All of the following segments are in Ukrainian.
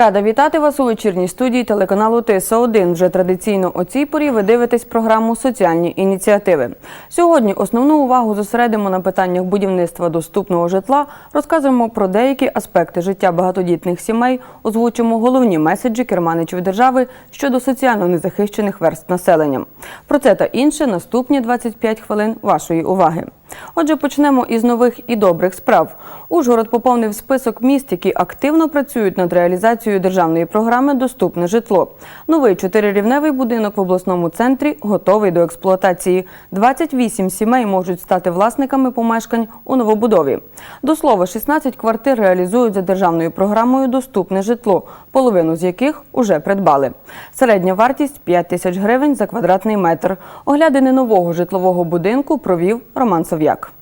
Рада вітати вас у вечірній студії телеканалу тса 1 Вже традиційно о цій порі ви дивитесь програму Соціальні ініціативи. Сьогодні основну увагу зосередимо на питаннях будівництва доступного житла, розказуємо про деякі аспекти життя багатодітних сімей, озвучимо головні меседжі керманичів держави щодо соціально незахищених верст населення. Про це та інше наступні 25 хвилин вашої уваги. Отже, почнемо із нових і добрих справ. Ужгород поповнив список міст, які активно працюють над реалізацією державної програми Доступне житло. Новий чотирирівневий будинок в обласному центрі готовий до експлуатації. 28 сімей можуть стати власниками помешкань у новобудові. До слова, 16 квартир реалізують за державною програмою Доступне житло, половину з яких уже придбали. Середня вартість 5 тисяч гривень за квадратний метр. Оглядини нового житлового будинку провів Роман Сов'як.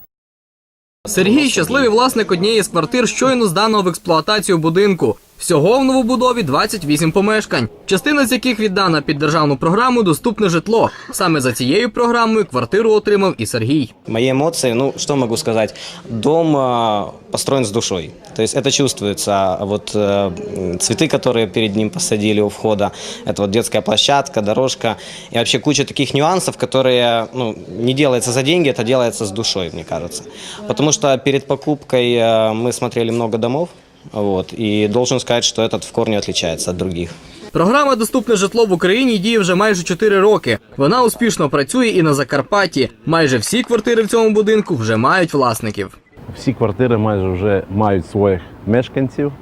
Сергій щасливий власник однієї з квартир, щойно зданого в експлуатацію будинку. Всього в новобудові 28 помешкань, частина з яких віддана під державну програму Доступне житло. Саме за цією програмою квартиру отримав і Сергій. Мои эмоции, ну, что могу сказать? Дом э, построен с душой. То есть это чувствуется. А Вот э, цветы, которые перед ним посадили у входа, это вот детская площадка, дорожка и вообще куча таких нюансов, которые ну, не делается за деньги, это делается с душой, мне кажется. Потому что перед покупкой э, мы смотрели много домов, вот, и должен сказать, что этот в корне отличается от других. Програма Доступне житло в Україні діє вже майже 4 роки. Вона успішно працює і на Закарпатті. Майже всі квартири в цьому будинку вже мають власників. Всі квартири майже вже мають своїх мешканців.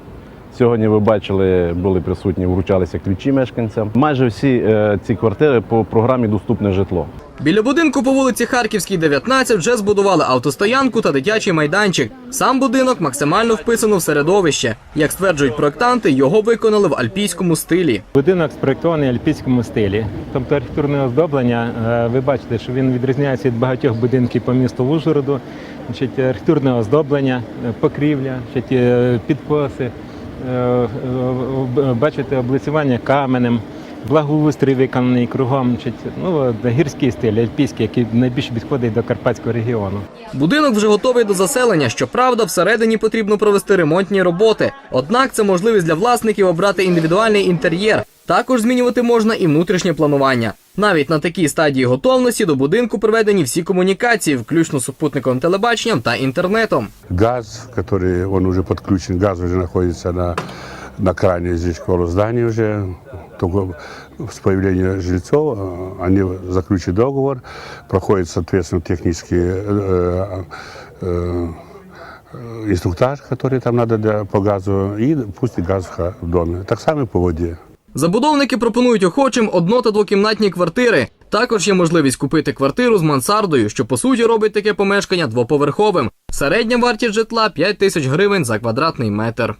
Сьогодні ви бачили, були присутні, вручалися ключі мешканцям. Майже всі е, ці квартири по програмі Доступне житло. Біля будинку по вулиці Харківській, 19, вже збудували автостоянку та дитячий майданчик. Сам будинок максимально вписано в середовище. Як стверджують проектанти, його виконали в альпійському стилі. Будинок спроєктований в альпійському стилі. Тобто архітектурне оздоблення, е, ви бачите, що він відрізняється від багатьох будинків по місту Ужгороду. Архітектурне оздоблення, е, покрівля, е, підкоси, бачите, облицювання каменем, благоустрій виконаний кругом. Ну, гірський стиль, альпійський, який найбільше підходить до Карпатського регіону. Будинок вже готовий до заселення. Щоправда, всередині потрібно провести ремонтні роботи. Однак це можливість для власників обрати індивідуальний інтер'єр. Також змінювати можна і внутрішнє планування. Навіть на такій стадії готовності до будинку проведені всі комунікації, включно з супутниковим телебаченням та інтернетом. Газ, который он уже подключен, газ уже находится на, на кране здесь около здания уже Только с появлением жильцов э, они заключат договор, проходит, соответственно, технический э, э, э, инструктаж, который там надо для, по газу, и пустит газ в ха- в доме. Так само и по воде. Забудовники пропонують охочим одно- та двокімнатні квартири. Також є можливість купити квартиру з мансардою, що по суті робить таке помешкання двоповерховим. Середня вартість житла 5 тисяч гривень за квадратний метр.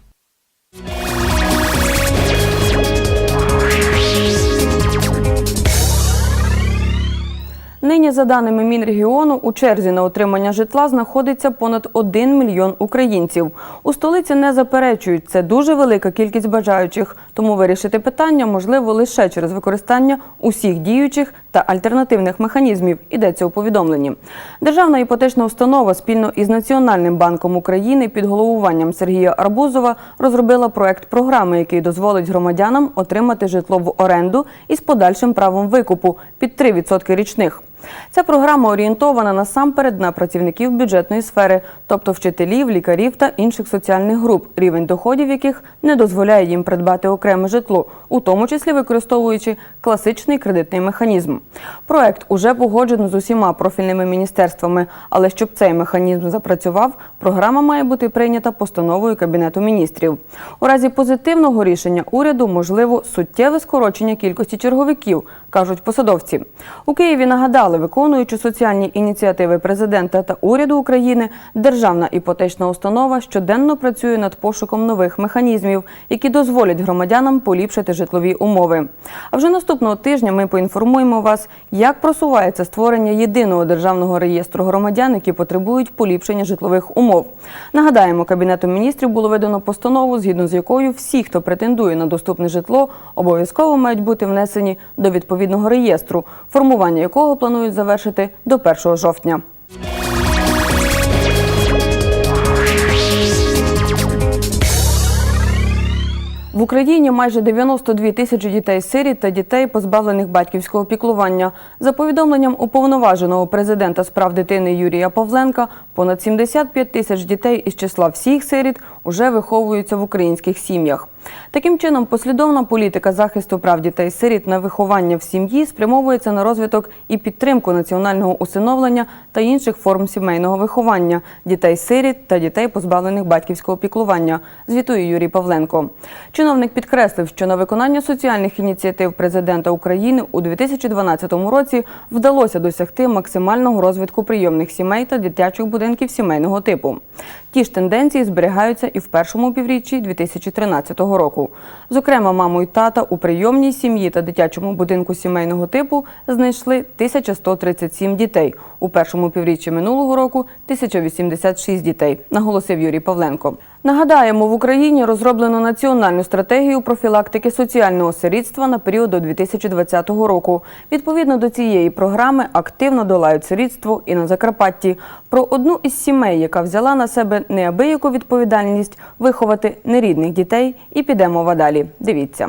Нині, за даними Мінрегіону, у черзі на отримання житла знаходиться понад 1 мільйон українців. У столиці не заперечують, це дуже велика кількість бажаючих, тому вирішити питання можливо лише через використання усіх діючих та альтернативних механізмів. Йдеться у повідомленні. Державна іпотечна установа спільно із Національним банком України під головуванням Сергія Арбузова розробила проект програми, який дозволить громадянам отримати житло в оренду із подальшим правом викупу під 3% річних. Ця програма орієнтована насамперед на працівників бюджетної сфери, тобто вчителів, лікарів та інших соціальних груп, рівень доходів яких не дозволяє їм придбати окреме житло, у тому числі використовуючи класичний кредитний механізм. Проект уже погоджено з усіма профільними міністерствами, але щоб цей механізм запрацював, програма має бути прийнята постановою Кабінету міністрів. У разі позитивного рішення уряду можливо суттєве скорочення кількості черговиків, кажуть посадовці. У Києві нагадали, виконуючи соціальні ініціативи президента та уряду України, державна іпотечна установа щоденно працює над пошуком нових механізмів, які дозволять громадянам поліпшити житлові умови. А вже наступного тижня ми поінформуємо вас, як просувається створення єдиного державного реєстру громадян, які потребують поліпшення житлових умов. Нагадаємо, кабінетом міністрів було видано постанову, згідно з якою всі, хто претендує на доступне житло, обов'язково мають бути внесені до відповідного реєстру, формування якого планують завершити до 1 жовтня. В Україні майже 92 тисячі дітей-сиріт та дітей, позбавлених батьківського піклування. За повідомленням уповноваженого президента з прав дитини Юрія Павленка, понад 75 тисяч дітей із числа всіх сиріт уже виховуються в українських сім'ях. Таким чином, послідовна політика захисту прав дітей-сиріт на виховання в сім'ї спрямовується на розвиток і підтримку національного усиновлення та інших форм сімейного виховання дітей-сиріт та дітей, позбавлених батьківського піклування, звітує Юрій Павленко. Чиновник підкреслив, що на виконання соціальних ініціатив президента України у 2012 році вдалося досягти максимального розвитку прийомних сімей та дитячих будинків сімейного типу. Ті ж тенденції зберігаються і в першому півріччі 2013 року. Зокрема, маму і тата у прийомній сім'ї та дитячому будинку сімейного типу знайшли 1137 дітей. У першому півріччі минулого року 1086 дітей, наголосив Юрій Павленко. Нагадаємо, в Україні розроблено національну стратегію профілактики соціального сирітства на період до 2020 року. Відповідно до цієї програми активно долають сирітство і на Закарпатті. Про одну із сімей, яка взяла на себе неабияку відповідальність виховати нерідних дітей, і піде мова далі. Дивіться.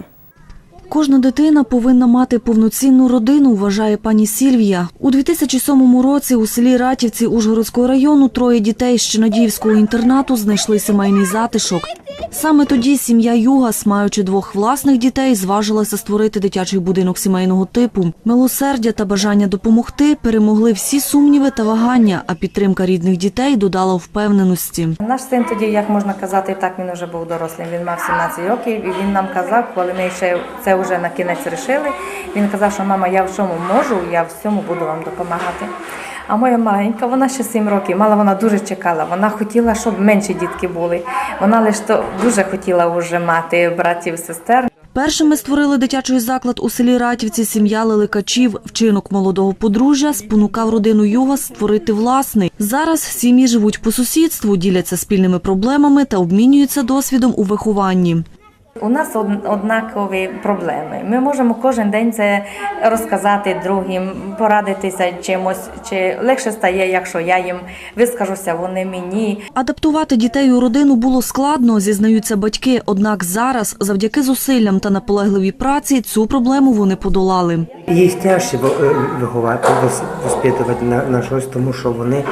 Кожна дитина повинна мати повноцінну родину, вважає пані Сільвія. У 2007 році у селі Ратівці Ужгородського району троє дітей з Чинадіївського інтернату знайшли сімейний затишок. Саме тоді сім'я Югас, маючи двох власних дітей, зважилася створити дитячий будинок сімейного типу. Милосердя та бажання допомогти перемогли всі сумніви та вагання, а підтримка рідних дітей додала впевненості. Наш син тоді, як можна казати, так він вже був дорослим. Він мав 17 років, і він нам казав, коли ми ще це вже на кінець рішили. Він казав, що мама, я в чому можу, я в всьому буду вам допомагати. А моя маленька, вона ще 7 років, мала вона дуже чекала. Вона хотіла, щоб менші дітки були. Вона лише дуже хотіла вже мати братів, сестер. Першими створили дитячий заклад у селі Ратівці сім'я Леликачів. Вчинок молодого подружжя спонукав родину Югас створити власний. Зараз сім'ї живуть по сусідству, діляться спільними проблемами та обмінюються досвідом у вихованні. У нас однакові проблеми. Ми можемо кожен день це розказати другим, порадитися чимось, чи легше стає, якщо я їм вискажуся, вони мені. Адаптувати дітей у родину було складно, зізнаються батьки. Однак зараз, завдяки зусиллям та наполегливій праці, цю проблему вони подолали. Їх тяжче е, виховати, вос- воспитувати на, на щось, тому що вони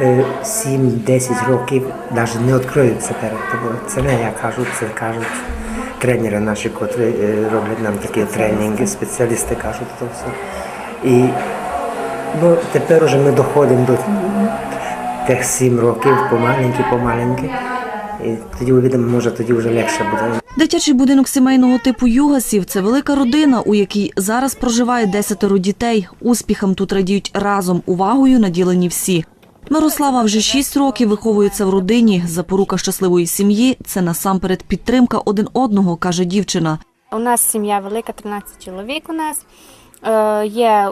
е, 7-10 років навіть не відкриються перед тобою. Це не я кажу, це кажуть тренери наші, котрі е, роблять нам такі тренінги, спеціалісти кажуть то все. І ну, тепер уже ми доходимо до тих 7 років, помаленьки, помаленьки. І тоді увидимо, може тоді вже легше буде. Дитячий будинок сімейного типу Югасів це велика родина, у якій зараз проживає десятеро дітей. Успіхам тут радіють разом, увагою наділені всі. Мирослава вже шість років виховується в родині. Запорука щасливої сім'ї це насамперед підтримка один одного, каже дівчина. У нас сім'я велика, 13 чоловік у нас. Е, є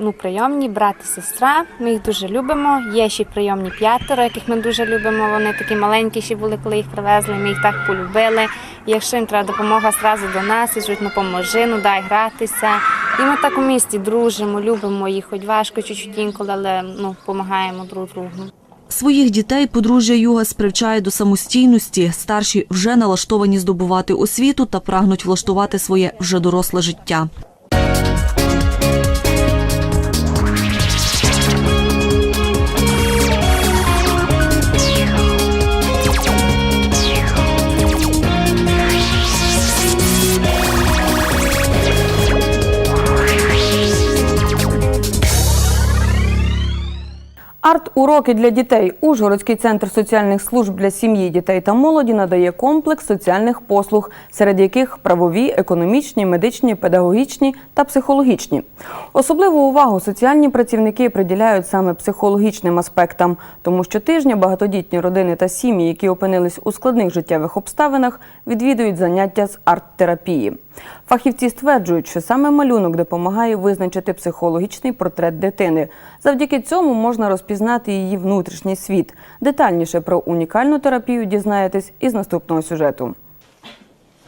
ну, прийомні брат і сестра. Ми їх дуже любимо. Є ще прийомні п'ятеро, яких ми дуже любимо. Вони такі маленькі ще були, коли їх привезли. Ми їх так полюбили. Якщо їм треба допомога, зразу до нас і жуть, ну поможи, ну дай гратися. І ми так у місті дружимо, любимо їх, хоч важко чуть-чуть інколи, але ну, допомагаємо друг другу. Своїх дітей подружжя Югас привчає до самостійності. Старші вже налаштовані здобувати освіту та прагнуть влаштувати своє вже доросле життя. Арт-уроки для дітей. Ужгородський центр соціальних служб для сім'ї, дітей та молоді надає комплекс соціальних послуг, серед яких правові, економічні, медичні, педагогічні та психологічні. Особливу увагу соціальні працівники приділяють саме психологічним аспектам, тому що тижня багатодітні родини та сім'ї, які опинились у складних життєвих обставинах, відвідують заняття з арт-терапії. Фахівці стверджують, що саме малюнок допомагає визначити психологічний портрет дитини. Завдяки цьому можна розпізнати її внутрішній світ. Детальніше про унікальну терапію дізнаєтесь із наступного сюжету.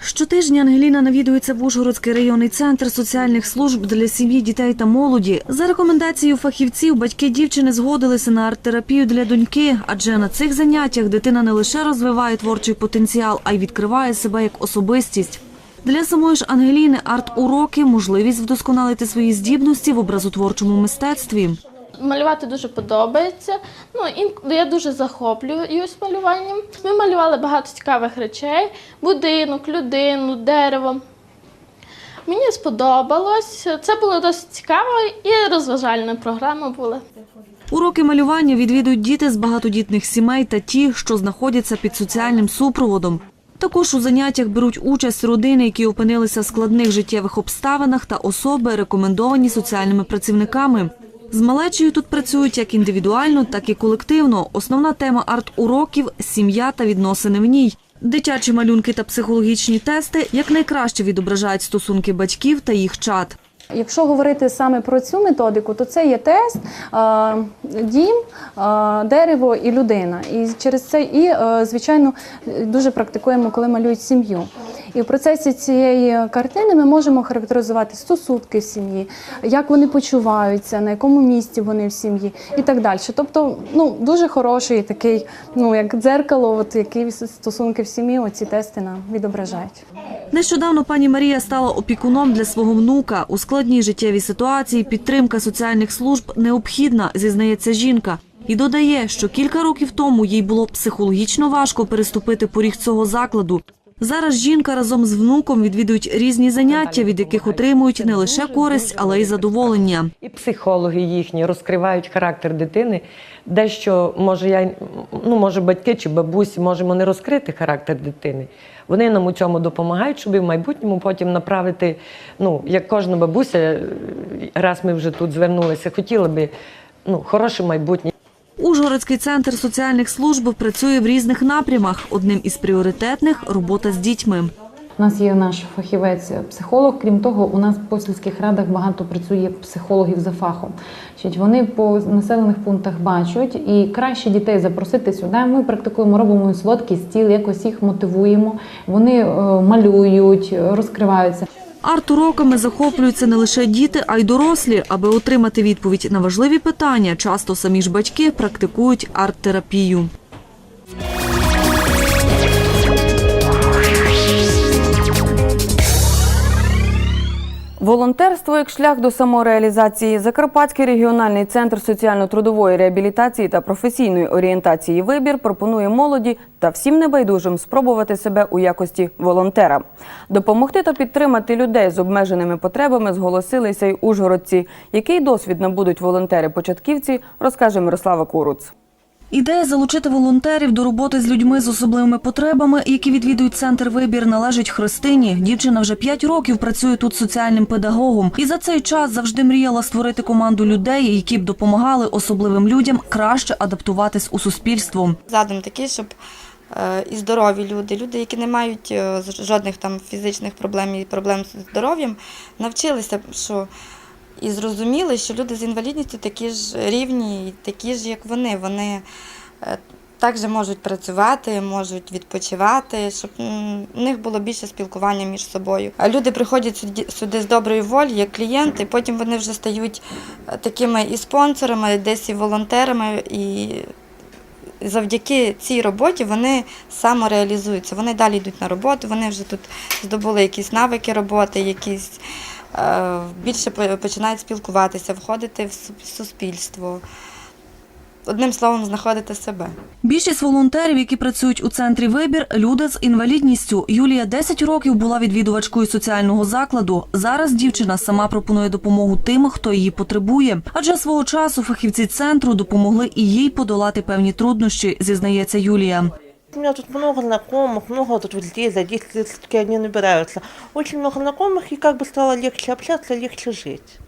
Щотижня Ангеліна навідується в Ужгородський районний центр соціальних служб для сім'ї, дітей та молоді. За рекомендацією фахівців, батьки дівчини згодилися на арт-терапію для доньки, адже на цих заняттях дитина не лише розвиває творчий потенціал, а й відкриває себе як особистість. Для самої ж Ангеліни арт-уроки – можливість вдосконалити свої здібності в образотворчому мистецтві. Малювати дуже подобається. Ну, я дуже захоплююсь малюванням. Ми малювали багато цікавих речей: будинок, людину, дерево. Мені сподобалось. Це було досить цікаво і розважальна програма була. Уроки малювання відвідують діти з багатодітних сімей та ті, що знаходяться під соціальним супроводом. Також у заняттях беруть участь родини, які опинилися в складних життєвих обставинах та особи, рекомендовані соціальними працівниками. З малечею тут працюють як індивідуально, так і колективно. Основна тема арт-уроків – сім'я та відносини в ній. Дитячі малюнки та психологічні тести якнайкраще відображають стосунки батьків та їх чад. Якщо говорити саме про цю методику, то це є тест, дім, дерево і людина. І через це, і е, звичайно, дуже практикуємо, коли малюють сім'ю. І в процесі цієї картини ми можемо характеризувати стосунки в сім'ї, як вони почуваються, на якому місці вони в сім'ї і так далі. Тобто, ну дуже хороший такий, ну як дзеркало, от які стосунки в сім'ї, оці тести нам відображають. Нещодавно пані Марія стала опікуном для свого внука. У складній життєвій ситуації підтримка соціальних служб необхідна, зізнається жінка. І додає, що кілька років тому їй було психологічно важко переступити поріг цього закладу. Зараз жінка разом з внуком відвідують різні заняття, від яких отримують не лише користь, але й задоволення. І психологи їхні розкривають характер дитини. Дещо може я ну може батьки чи бабусі можемо не розкрити характер дитини. Вони нам у цьому допомагають, щоб в майбутньому потім направити. Ну як кожна бабуся, раз ми вже тут звернулися, хотіла би ну хороше майбутнє. Ужгородський центр соціальних служб працює в різних напрямах. Одним із пріоритетних робота з дітьми. У нас є наш фахівець-психолог. Крім того, у нас по сільських радах багато працює психологів за фахом. Вони по населених пунктах бачать і краще дітей запросити сюди. Ми практикуємо, робимо солодкий стіл, якось їх мотивуємо. Вони е, малюють, розкриваються. Арт-уроками захоплюються не лише діти, а й дорослі. Аби отримати відповідь на важливі питання, часто самі ж батьки практикують арт-терапію. Волонтерство як шлях до самореалізації. Закарпатський регіональний центр соціально-трудової реабілітації та професійної орієнтації вибір пропонує молоді та всім небайдужим спробувати себе у якості волонтера. Допомогти та підтримати людей з обмеженими потребами зголосилися й ужгородці. Який досвід набудуть волонтери-початківці, розкаже Мирослава Куруц. Ідея залучити волонтерів до роботи з людьми з особливими потребами, які відвідують центр вибір, належить Христині. Дівчина вже п'ять років працює тут соціальним педагогом, і за цей час завжди мріяла створити команду людей, які б допомагали особливим людям краще адаптуватись у суспільство. Задум такий, щоб е, і здорові люди, люди, які не мають е, жодних там фізичних проблем і проблем з здоров'ям, навчилися, що і зрозуміли, що люди з інвалідністю такі ж рівні, такі ж, як вони. Вони е, також можуть працювати, можуть відпочивати, щоб у них було більше спілкування між собою. А люди приходять сюди, з доброї волі, як клієнти, потім вони вже стають е, такими і спонсорами, десь і волонтерами, і завдяки цій роботі вони самореалізуються. Вони далі йдуть на роботу, вони вже тут здобули якісь навики роботи, якісь більше починають спілкуватися, входити в суспільство. Одним словом, знаходити себе. Більшість волонтерів, які працюють у центрі вибір, люди з інвалідністю. Юлія 10 років була відвідувачкою соціального закладу. Зараз дівчина сама пропонує допомогу тим, хто її потребує. Адже свого часу фахівці центру допомогли і їй подолати певні труднощі, зізнається Юлія. У меня тут много знакомых, много тут вот людей за 10 лет все-таки они набираются. Очень много знакомых, и как бы стало легче общаться, легче жить.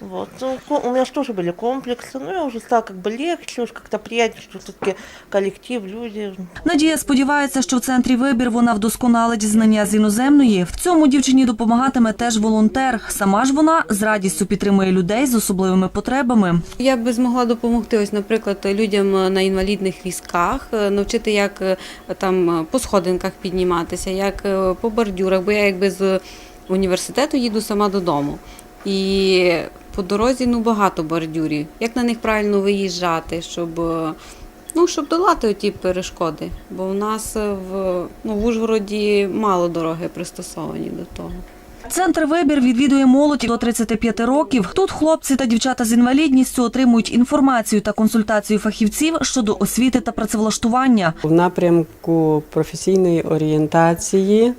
Вот. Ну, ко- у меня же тоже были комплексы, но я уже стала как бы легче, уж как-то приятнее, что все-таки коллектив, люди. Надія сподівається, що в центрі вибір вона вдосконалить знання з іноземної. В цьому дівчині допомагатиме теж волонтер. Сама ж вона з радістю підтримує людей з особливими потребами. Я би змогла допомогти, ось, наприклад, людям на інвалідних візках, е, навчити, як е, там е, по сходинках підніматися, як е, по бордюрах, бо я якби з університету їду сама додому. І по дорозі ну багато бордюрів. Як на них правильно виїжджати, щоб е, Ну, щоб долати ті перешкоди, бо у нас е, в, ну, в Ужгороді мало дороги пристосовані до того. Центр вибір відвідує молодь до 35 років. Тут хлопці та дівчата з інвалідністю отримують інформацію та консультацію фахівців щодо освіти та працевлаштування. В напрямку професійної орієнтації,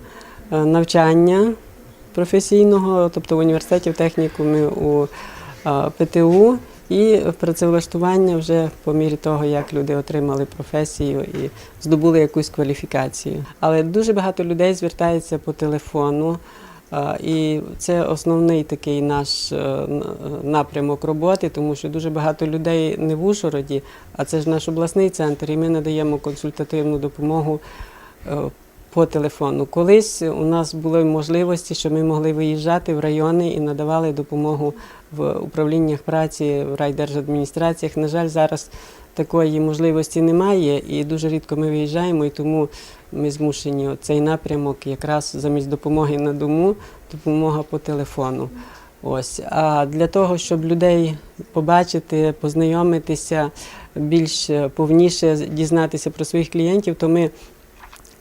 е, навчання професійного, тобто в університеті, в технікумі, у ПТУ, і працевлаштування вже по мірі того, як люди отримали професію і здобули якусь кваліфікацію. Але дуже багато людей звертається по телефону. І це основний такий наш е, напрямок роботи, тому що дуже багато людей не в Ужгороді, а це ж наш обласний центр, і ми надаємо консультативну допомогу е, по телефону. Колись у нас були можливості, що ми могли виїжджати в райони і надавали допомогу в управліннях праці, в райдержадміністраціях. На жаль, зараз такої можливості немає, і дуже рідко ми виїжджаємо, і тому ми змушені цей напрямок якраз замість допомоги на дому, допомога по телефону. Ось. А для того, щоб людей побачити, познайомитися, більш повніше дізнатися про своїх клієнтів, то ми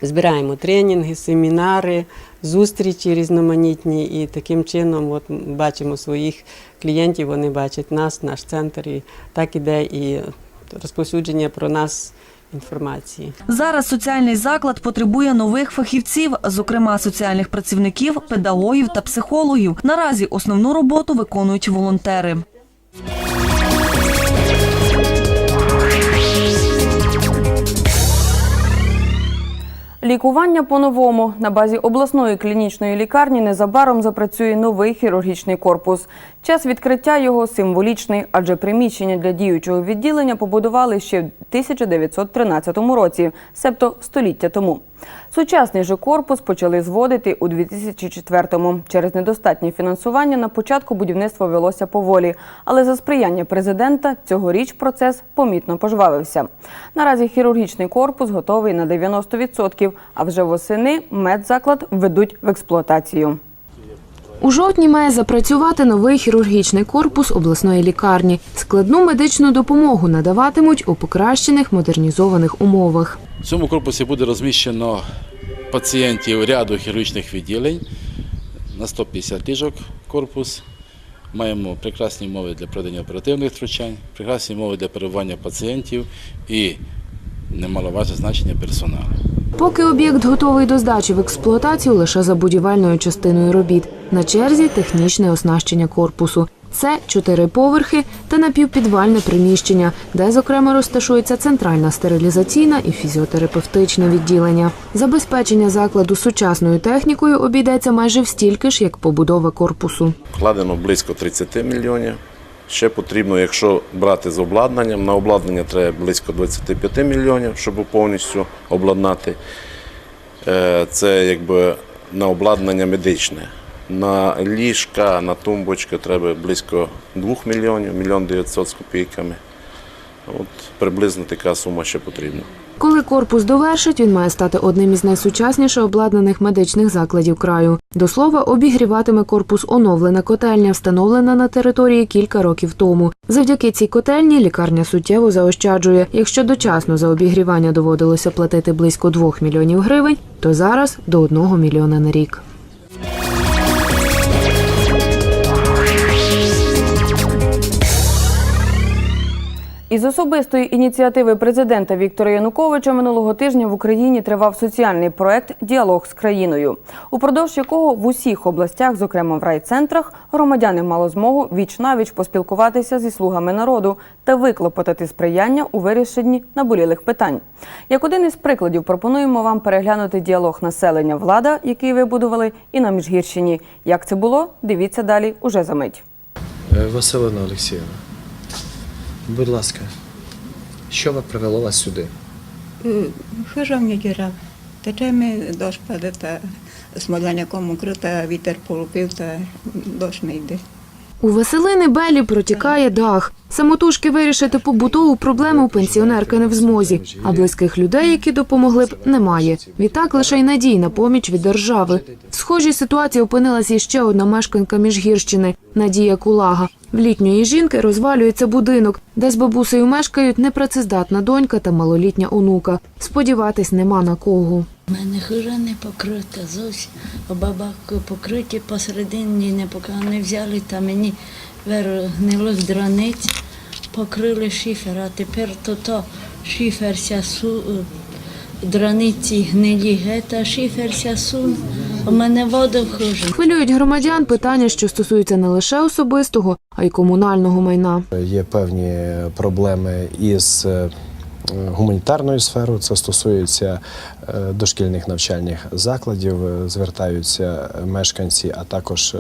збираємо тренінги, семінари, зустрічі різноманітні, і таким чином от, бачимо своїх клієнтів, вони бачать нас, наш центр, і так іде і розповсюдження про нас інформації. Зараз соціальний заклад потребує нових фахівців, зокрема соціальних працівників, педагогів та психологів. Наразі основну роботу виконують волонтери. Лікування по-новому на базі обласної клінічної лікарні незабаром запрацює новий хірургічний корпус. Час відкриття його символічний, адже приміщення для діючого відділення побудували ще в 1913 році, себто століття тому. Сучасний же корпус почали зводити у 2004-му. Через недостатнє фінансування на початку будівництво велося поволі, але за сприяння президента цьогоріч процес помітно пожвавився. Наразі хірургічний корпус готовий на 90%, а вже восени медзаклад введуть в експлуатацію. У жовтні має запрацювати новий хірургічний корпус обласної лікарні. Складну медичну допомогу надаватимуть у покращених модернізованих умовах. В цьому корпусі буде розміщено пацієнтів ряду хірургічних відділень на 150 ліжок корпус. Маємо прекрасні умови для проведення оперативних втручань, прекрасні умови для перебування пацієнтів і немаловажне значення персоналу. Поки об'єкт готовий до здачі в експлуатацію лише за будівельною частиною робіт. На черзі технічне оснащення корпусу. Це чотири поверхи та напівпідвальне приміщення, де, зокрема, розташується центральна стерилізаційна і фізіотерапевтичне відділення. Забезпечення закладу сучасною технікою обійдеться майже в стільки ж, як побудова корпусу. Вкладено близько 30 мільйонів. Ще потрібно, якщо брати з обладнанням, на обладнання треба близько 25 мільйонів, щоб повністю обладнати. Е, Це якби на обладнання медичне. На ліжка, на тумбочки треба близько 2 мільйонів, мільйон 900 з копійками. От приблизно така сума ще потрібна. Коли корпус довершить, він має стати одним із найсучасніше обладнаних медичних закладів краю. До слова, обігріватиме корпус оновлена котельня, встановлена на території кілька років тому. Завдяки цій котельні лікарня суттєво заощаджує. Якщо дочасно за обігрівання доводилося платити близько 2 мільйонів гривень, то зараз до 1 мільйона на рік. Із особистої ініціативи президента Віктора Януковича минулого тижня в Україні тривав соціальний проект Діалог з країною, упродовж якого в усіх областях, зокрема в райцентрах, громадяни мали змогу віч навіч поспілкуватися зі слугами народу та виклопотати сприяння у вирішенні наболілих питань. Як один із прикладів пропонуємо вам переглянути діалог населення влада, який вибудували, і на Міжгірщині. Як це було? Дивіться далі уже за мить. Е, Василина Олексіївна, будь ласка, що ви привело вас сюди? Хижа в діра. Тече ми дощ паде, та смоляником укрита, вітер полупив, та дощ не йде. У Василини Белі протікає дах. Самотужки вирішити побутову проблему пенсіонерка не в змозі, а близьких людей, які допомогли б, немає. Відтак лише й надій на поміч від держави. В схожій ситуації опинилася іще одна мешканка Міжгірщини Надія Кулага. В літньої жінки розвалюється будинок, де з бабусею мешкають непрацездатна донька та малолітня онука. Сподіватись нема на кого. У мене хижа не покрита зовсім, а бабак покриті посередині не поки не взяли, та мені гнилих драниць, покрили шифер, а тепер то то шифер сясу, драниці гнилі гета, шифер сясу, у мене вода в хижі. Хвилюють громадян питання, що стосуються не лише особистого, а й комунального майна. Є певні проблеми із е, гуманітарною сферою. Це стосується е, дошкільних навчальних закладів. Е, Звертаються мешканці, а також е,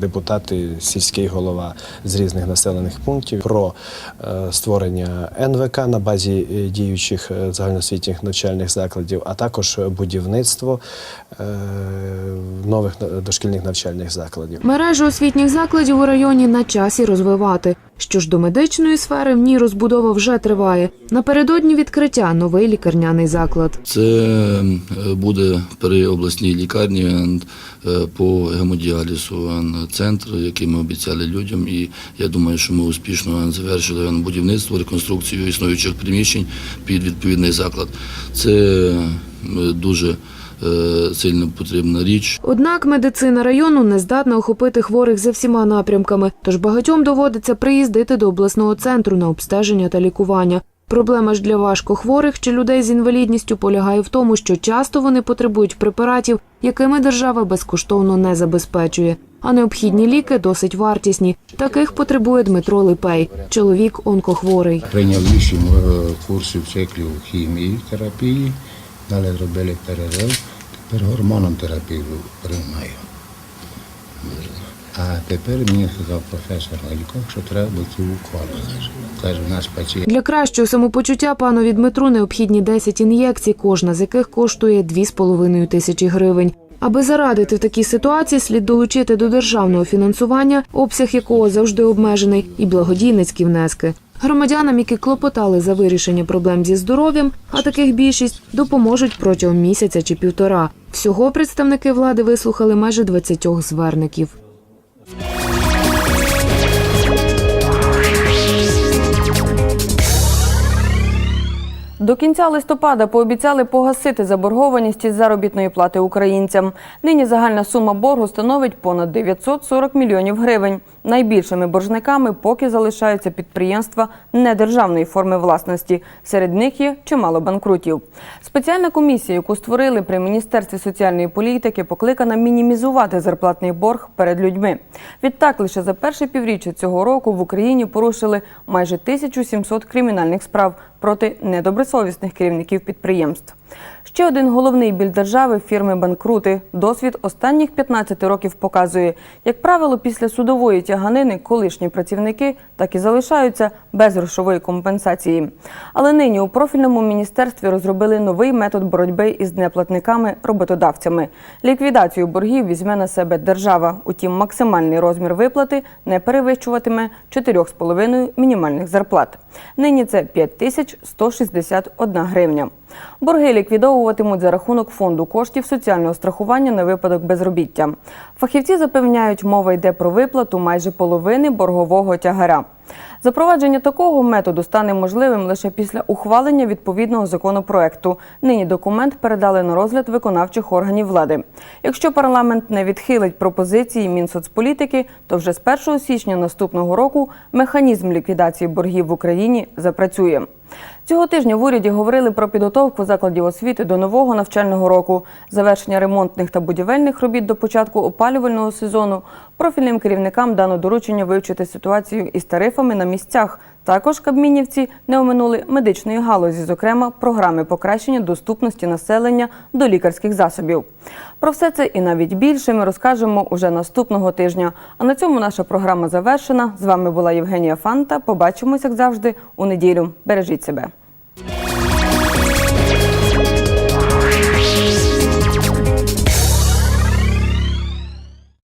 депутати, сільський голова з різних населених пунктів про е, створення НВК на базі е, діючих е, загальноосвітніх навчальних закладів, а також будівництво е, нових е, дошкільних навчальних закладів. Мережу освітніх закладів у районі на часі розвивати. Що ж до медичної сфери, в ній розбудова вже триває. Напередодні відкриття новий лікарняний заклад. Це е, буде при обласній лікарні е, по гемодіалізу е, центр, який ми обіцяли людям. І я думаю, що ми успішно завершили будівництво, реконструкцію існуючих приміщень під відповідний заклад. Це е, дуже е, сильно потрібна річ. Однак медицина району не здатна охопити хворих за всіма напрямками, тож багатьом доводиться приїздити до обласного центру на обстеження та лікування. Проблема ж для важкохворих чи людей з інвалідністю полягає в тому, що часто вони потребують препаратів, якими держава безкоштовно не забезпечує. А необхідні ліки досить вартісні. Таких потребує Дмитро Липей, чоловік онкохворий. Прийняв вісім е, курсів циклів хімії, терапії, далі зробили перерив, тепер гормоном терапію приймаю. А тепер мені сказав професор Галько, що треба ці уколи. Каже, у нас пацієнт. Для кращого самопочуття панові Дмитру необхідні 10 ін'єкцій, кожна з яких коштує 2,5 тисячі гривень. Аби зарадити в такій ситуації, слід долучити до державного фінансування, обсяг якого завжди обмежений, і благодійницькі внески. Громадянам, які клопотали за вирішення проблем зі здоров'ям, а таких більшість, допоможуть протягом місяця чи півтора. Всього представники влади вислухали майже 20 зверників. До кінця листопада пообіцяли погасити заборгованість із заробітної плати українцям. Нині загальна сума боргу становить понад 940 мільйонів гривень. Найбільшими боржниками поки залишаються підприємства недержавної форми власності. Серед них є чимало банкрутів. Спеціальна комісія, яку створили при міністерстві соціальної політики, покликана мінімізувати зарплатний борг перед людьми. Відтак, лише за перше півріччя цього року в Україні порушили майже 1700 кримінальних справ проти недобросовісних керівників підприємств. Ще один головний біль держави фірми банкрути. Досвід останніх 15 років показує, як правило, після судової тяганини колишні працівники так і залишаються без грошової компенсації. Але нині у профільному міністерстві розробили новий метод боротьби із неплатниками-роботодавцями. Ліквідацію боргів візьме на себе держава. Утім, максимальний розмір виплати не перевищуватиме 4,5 мінімальних зарплат. Нині це 5161 гривня. Борги ліквідовуватимуть за рахунок фонду коштів соціального страхування на випадок безробіття. Фахівці запевняють, мова йде про виплату майже половини боргового тягаря. Запровадження такого методу стане можливим лише після ухвалення відповідного законопроекту. Нині документ передали на розгляд виконавчих органів влади. Якщо парламент не відхилить пропозиції Мінсоцполітики, то вже з 1 січня наступного року механізм ліквідації боргів в Україні запрацює. Цього тижня в уряді говорили про підготовку закладів освіти до нового навчального року, завершення ремонтних та будівельних робіт до початку опалювального сезону. Профільним керівникам дано доручення вивчити ситуацію із тарифами на місцях. Також кабмінівці не оминули медичної галузі, зокрема програми покращення доступності населення до лікарських засобів. Про все це і навіть більше ми розкажемо уже наступного тижня. А на цьому наша програма завершена. З вами була Євгенія Фанта. Побачимось, як завжди, у неділю. Бережіть себе.